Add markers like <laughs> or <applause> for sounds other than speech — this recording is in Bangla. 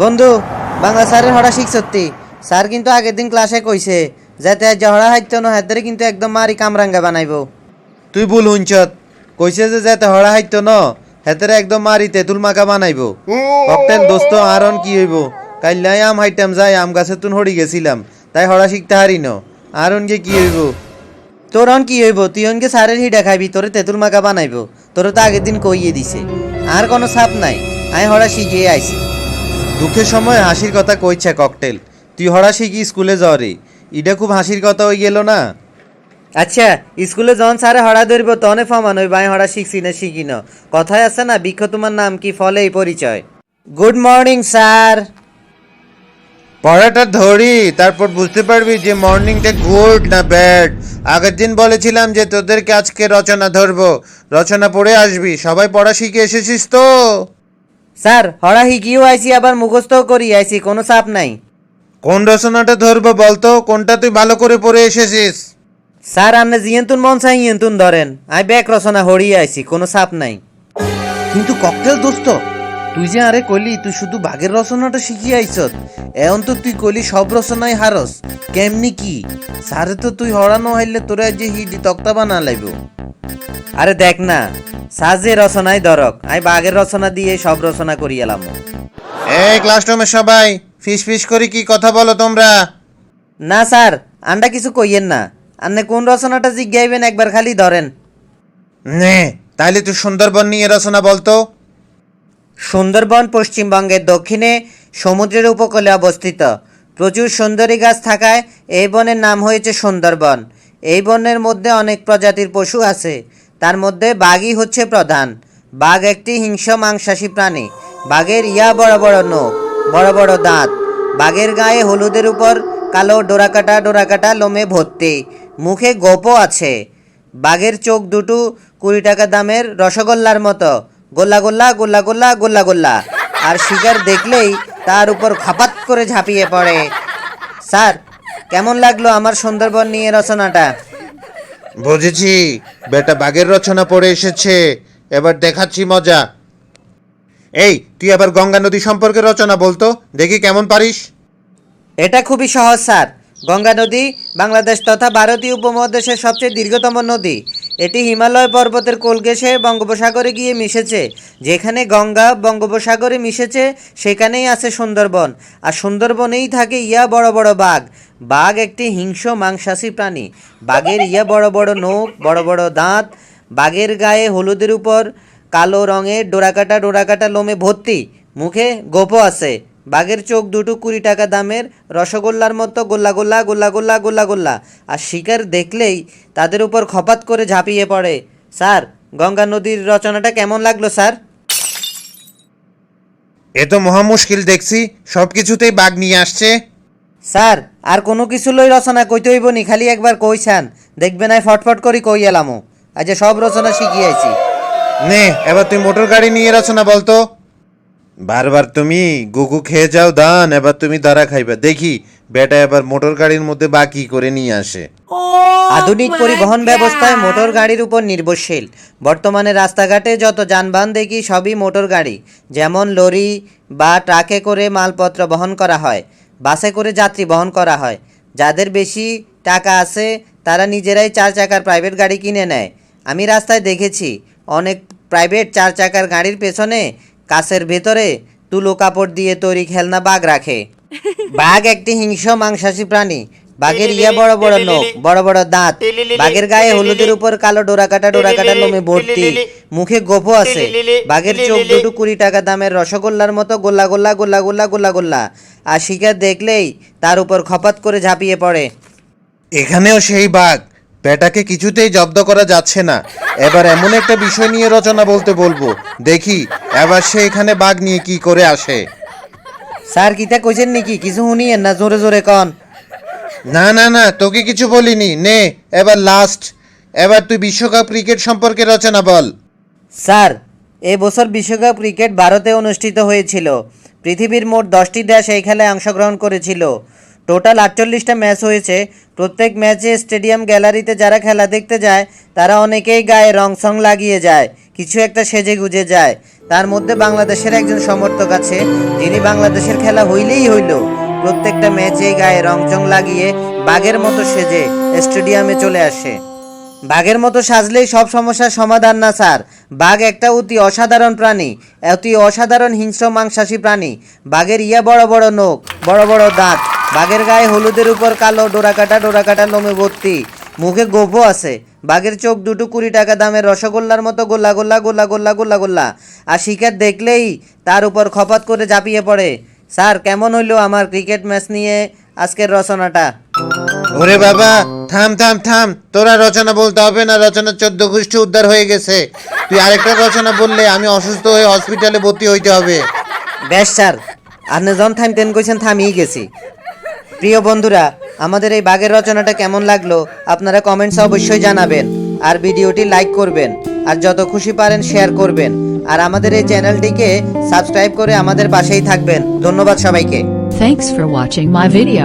বন্ধু বাংলা স্যারের হরা শিখ সত্যি। স্যার কিন্তু আগের দিন ক্লাসে কইছে যাতে আজ হরা হাইত না হাতের কিন্তু একদম মারি কামরাঙ্গা বানাইব। তুই বল হুঞ্চত কইছে যে যাতে হড়া হাইত ন হেতেরে একদম মারি তেঁতুল মাখা বানাইব। ককটেল দোস্ত আরন কি হইব? কাইলাই আম হাইটাম যাই আম গাছে তুন হড়ি গেছিলাম তাই হড়া শিখতে হারি ন। আরন গে কি হইব? তোর অন কি হইব? তুই অনকে স্যারের হিডা খাইবি তোরে তেঁতুল মাখা বানাইবো তোরে তো আগের দিন কইয়ে দিছে। আর কোনো ছাপ নাই আমি হরা শিখিয়ে আইছি। দুঃখের সময় হাসির কথা কইছে ককটেল। তুই হড়া শিখি স্কুলে যাও রে। ইটা খুব হাসির কথা হয়ে গেল না? আচ্ছা স্কুলে যখন স্যারে হরা ধরবো তনে ফমান ওই বাই হরা শিখছি না শিখি না। কথায় আছে না বৃক্ষ তোমার নাম কি ফলে এই পরিচয়। Good morning sir. পড়াটা ধরি তারপর বুঝতে পারবি যে মর্নিংটা গুড না ব্যাড আগের দিন বলেছিলাম যে তোদেরকে আজকে রচনা ধরবো। রচনা পড়ে আসবি সবাই পড়া শিখে এসেছিস তো? স্যার হরা হিকিও আইছি আবার মুখস্থও করি আইছি কোনো চাপ নাই। কোন রচনাটা ধরবো বলতো? কোনটা তুই ভালো করে পড়ে এসেছিস? স্যার আপনি জিয়েন্তুন মন চাই ইয়েন্তুন ধরেন। আই ব্যাক রচনা হরিয়ে আইছি কোনো চাপ নাই। কিন্তু ককটেল দোস্ত তুই যে আরে কলি তুই শুধু বাঘের রচনাটা শিখিয়ে আইছত এখন তো তুই কলি সব রচনাই হারস। কেমনি কি? স্যারে তো তুই হরানো হইলে তোরা যে হিডি তক্তা বানা লাইব। আরে দেখ না সাজে রচনায় ধরক আই বাঘের রচনা দিয়ে সব রচনা করি এলাম। এই ক্লাসরুমে সবাই ফিস ফিস করে কি কথা বলো তোমরা? না স্যার আন্ডা কিছু কইয়েন না। আপনি কোন রচনাটা জিজ্ঞাইবেন একবার খালি ধরেন। নে তাইলে তুই সুন্দরবন নিয়ে রচনা বলতো সুন্দরবন পশ্চিমবঙ্গের দক্ষিণে সমুদ্রের উপকূলে অবস্থিত। প্রচুর সুন্দরী গাছ থাকায় এই বনের নাম হয়েছে সুন্দরবন। এই বনের মধ্যে অনেক প্রজাতির পশু আছে। তার মধ্যে বাঘই হচ্ছে প্রধান। বাঘ একটি হিংস্র মাংসাশী প্রাণী। বাঘের ইয়া বড় বড় নখ, বড় বড় দাঁত। বাঘের গায়ে হলুদের উপর কালো ডোরাকাটা ডোরাকাটা লোমে ভর্তি। মুখে গোপও আছে। বাঘের চোখ দুটো কুড়ি টাকা দামের রসগোল্লার মতো। গোল্লা গোল্লা গোল্লা গোল্লা গোল্লা গোল্লা। আর শিকার দেখলেই তার উপর খাপাত করে ঝাঁপিয়ে পড়ে। স্যার কেমন লাগল আমার সুন্দরবন নিয়ে রচনাটা? বুঝেছি। বেটা বাঘের রচনা পড়ে এসেছে। এবার দেখাচ্ছি মজা। এই তুই আবার গঙ্গা নদী সম্পর্কে রচনা বলতো? দেখি কেমন পারিস? এটা খুবই সহজ স্যার। গঙ্গা নদী বাংলাদেশ তথা ভারতীয় উপমহাদেশের সবচেয়ে দীর্ঘতম নদী। এটি হিমালয় পর্বতের কোলগেসে বঙ্গোপসাগরে গিয়ে মিশেছে। যেখানে গঙ্গা বঙ্গোপসাগরে মিশেছে, সেখানেই আছে সুন্দরবন। আর সুন্দরবনেই থাকে ইয়া বড় বড় বাঘ। বাঘ একটি হিংস্র মাংসাশী প্রাণী। বাঘের ইয়া বড় বড় নখ, বড় বড় দাঁত, বাঘের গায়ে হলুদের উপর কালো রঙের ডোরাকাটা ডোরাকাটা লোমে ভর্তি। মুখে গোপও আছে। বাঘের চোখ দুটো কুড়ি টাকা দামের রসগোল্লার মতো গোল্লা গোল্লা গোল্লা গোল্লা গোল্লা গোল্লা। আর শিকার দেখলেই তাদের উপর খপাত করে ঝাঁপিয়ে পড়ে। স্যার গঙ্গা নদীর রচনাটা কেমন লাগল স্যার? এ তো মহা মুশকিল দেখছি সব কিছুতেই বাঘ নিয়ে আসছে। স্যার আর কোনো কিছু লই রচনা কইতে হইব নি খালি একবার কইছান দেখবেন আই ফটফট করি কই এলামো। আজ সব রচনা শিখিয়েছি। নে এবার তুই মোটর গাড়ি নিয়ে রচনা বলতো। বারবার তুমি গুগু খেয়ে যাও দান এবার তুমি দাঁড়া খাইবা। দেখি বেটা এবার মোটর গাড়ির মধ্যে বাকি করে নিয়ে আসে। আধুনিক পরিবহন ব্যবস্থায় মোটর গাড়ির উপর নির্ভরশীল। বর্তমানে রাস্তাঘাটে যত যানবাহন দেখি সবই মোটর গাড়ি। যেমন লরি বা ট্রাকে করে মালপত্র বহন করা হয় বাসে করে যাত্রী বহন করা হয়। যাদের বেশি টাকা আছে তারা নিজেরাই চার চাকার প্রাইভেট গাড়ি কিনে নেয়। আমি রাস্তায় দেখেছি অনেক প্রাইভেট চার চাকার গাড়ির পেছনে কাছের ভেতরে তুলো কাপড় দিয়ে তৈরি খেলনা বাঘ রাখে। <laughs> বাঘ একটি হিংস্র মাংসাশী প্রাণী। বাঘের ইয়া বড় বড় নখ বড় বড় দাঁত। বাঘের গায়ে হলুদের উপর কালো ডোরাকাটা ডোরাকাটা লোমে ভর্তি। মুখে গোপো আছে। বাঘের চোখ দুটো কুড়ি টাকা দামের রসগোল্লার মতো গোল্লা গোল্লা গোল্লা গোল্লা গোল্লা গোল্লা। আর শিকার দেখলেই তার উপর খপাত করে ঝাঁপিয়ে পড়ে। এখানেও সেই বাঘ। বেটাকে কিছুতেই জব্দ করা যাচ্ছে না। এবার এমন একটা বিষয় নিয়ে রচনা বলতে বলব। দেখি এবার সে এখানে বাঘ নিয়ে কি করে আসে। স্যার কিতা কইছেন নাকি? কিছু শুনিয়েন না জোরে জোরে কন। না না না তোকে কিছু বলিনি। নে এবার লাস্ট এবার তুই বিশ্বকাপ ক্রিকেট সম্পর্কে রচনা বল। স্যার এ বছর বিশ্বকাপ ক্রিকেট ভারতে অনুষ্ঠিত হয়েছিল। পৃথিবীর মোট দশটি দেশ এই খেলায় অংশগ্রহণ করেছিল। টোটাল আটচল্লিশটা ম্যাচ হয়েছে। প্রত্যেক ম্যাচে স্টেডিয়াম গ্যালারিতে যারা খেলা দেখতে যায়, তারা অনেকেই গায়ে রং সং লাগিয়ে যায়, কিছু একটা সেজে গুজে যায়। তার মধ্যে বাংলাদেশের একজন সমর্থক আছে, যিনি বাংলাদেশের খেলা হইলেই হইল। প্রত্যেকটা ম্যাচে গায়ে রংচং লাগিয়ে বাঘের মতো সেজে স্টেডিয়ামে চলে আসে। বাঘের মতো সাজলেই সব সমস্যার সমাধান না, স্যার। বাঘ একটা অতি অসাধারণ প্রাণী, অতি অসাধারণ হিংস্র মাংসাশী প্রাণী। বাঘের ইয়া বড় বড় নখ, বড় বড় দাঁত। বাঘের গায়ে হলুদের উপর কালো ডোরাকাটা ডোরাকাটা লোমে ভর্তি। মুখে গোফও আছে। বাঘের চোখ দুটো কুড়ি টাকা দামের রসগোল্লার মতো গোল্লা গোল্লা গোল্লা গোল্লা গোল্লা গোল্লা। আর শিকার দেখলেই তার উপর খপাত করে ঝাঁপিয়ে পড়ে। স্যার কেমন হইল আমার ক্রিকেট ম্যাচ নিয়ে আজকের রচনাটা? ওরে বাবা থাম থাম থাম। তোরা রচনা বলতে হবে না রচনা চোদ্দ গোষ্ঠী উদ্ধার হয়ে গেছে। তুই আরেকটা রচনা বললে আমি অসুস্থ হয়ে হসপিটালে ভর্তি হইতে হবে। বেশ স্যার। আপনি যখন থামতেন কইছেন থামিয়ে গেছি। প্রিয় বন্ধুরা, আমাদের এই বাঘের রচনাটা কেমন লাগল আপনারা কমেন্টসে অবশ্যই জানাবেন আর ভিডিওটি লাইক করবেন আর যত খুশি পারেন শেয়ার করবেন আর আমাদের এই চ্যানেলটিকে সাবস্ক্রাইব করে আমাদের পাশেই থাকবেন ধন্যবাদ সবাইকে Thanks for watching my video.